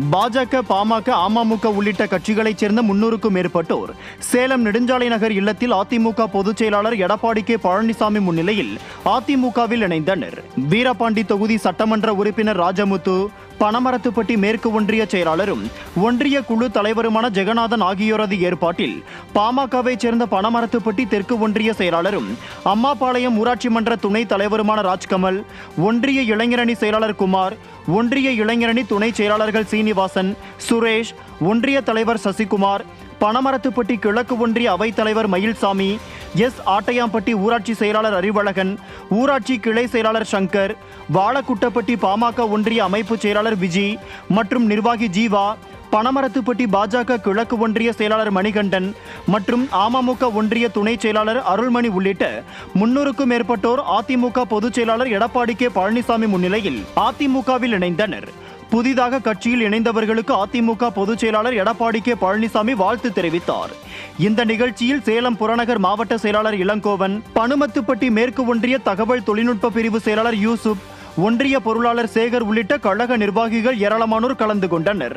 பாஜக பாமக அமமுக உள்ளிட்ட கட்சிகளைச் சேர்ந்த முன்னூறுக்கும் மேற்பட்டோர் சேலம் நெடுஞ்சாலை நகர் இல்லத்தில் அதிமுக பொதுச் செயலாளர் எடப்பாடி கே. பழனிசாமி முன்னிலையில் அதிமுகவில் இணைந்தனர். வீரபாண்டி தொகுதி சட்டமன்ற உறுப்பினர் ராஜமுத்து பனமரத்துப்பட்டி மேற்கு ஒன்றிய செயலாளரும் ஒன்றிய குழு தலைவருமான ஜெகநாதன் ஆகியோரது ஏற்பாட்டில் பாமகவைச் சேர்ந்த பனமரத்துப்பட்டி தெற்கு ஒன்றிய செயலாளரும் அம்மாபாளையம் ஊராட்சி மன்ற துணைத் தலைவருமான ராஜ்கமல் ஒன்றிய இளைஞரணி செயலாளர் குமார் ஒன்றிய இளைஞரணி துணை செயலாளர்கள் சீனிவாசன் சுரேஷ் ஒன்றிய தலைவர் சசிகுமார் பனமரத்துப்பட்டி கிழக்கு ஒன்றிய அவைத்தலைவர் மயில்சாமி எஸ் ஆட்டையாம்பட்டி ஊராட்சி செயலாளர் அறிவழகன் ஊராட்சி கிளை செயலாளர் சங்கர் வாழக்குட்டப்பட்டி பாமக ஒன்றிய அமைப்பு செயலாளர் விஜி மற்றும் நிர்வாகி ஜீவா பனமரத்துப்பட்டி பாஜக கிழக்கு ஒன்றிய செயலாளர் மணிகண்டன் மற்றும் அமமுக ஒன்றிய துணை செயலாளர் அருள்மணி உள்ளிட்ட முன்னூறுக்கும் மேற்பட்டோர் அதிமுக பொதுச் செயலாளர் எடப்பாடி கே பழனிசாமி முன்னிலையில் அதிமுகவில் இணைந்தனர். புதிதாக கட்சியில் இணைந்தவர்களுக்கு அதிமுக பொதுச் செயலாளர் எடப்பாடி கே பழனிசாமி வாழ்த்து தெரிவித்தார். இந்த நிகழ்ச்சியில் சேலம் புறநகர் மாவட்ட செயலாளர் இளங்கோவன் பனுமத்துப்பட்டி மேற்கு ஒன்றிய தகவல் தொழில்நுட்ப பிரிவு செயலாளர் யூசுப் ஒன்றிய பொருளாளர் சேகர் உள்ளிட்ட கழக நிர்வாகிகள் ஏராளமானோர் கலந்து கொண்டனர்.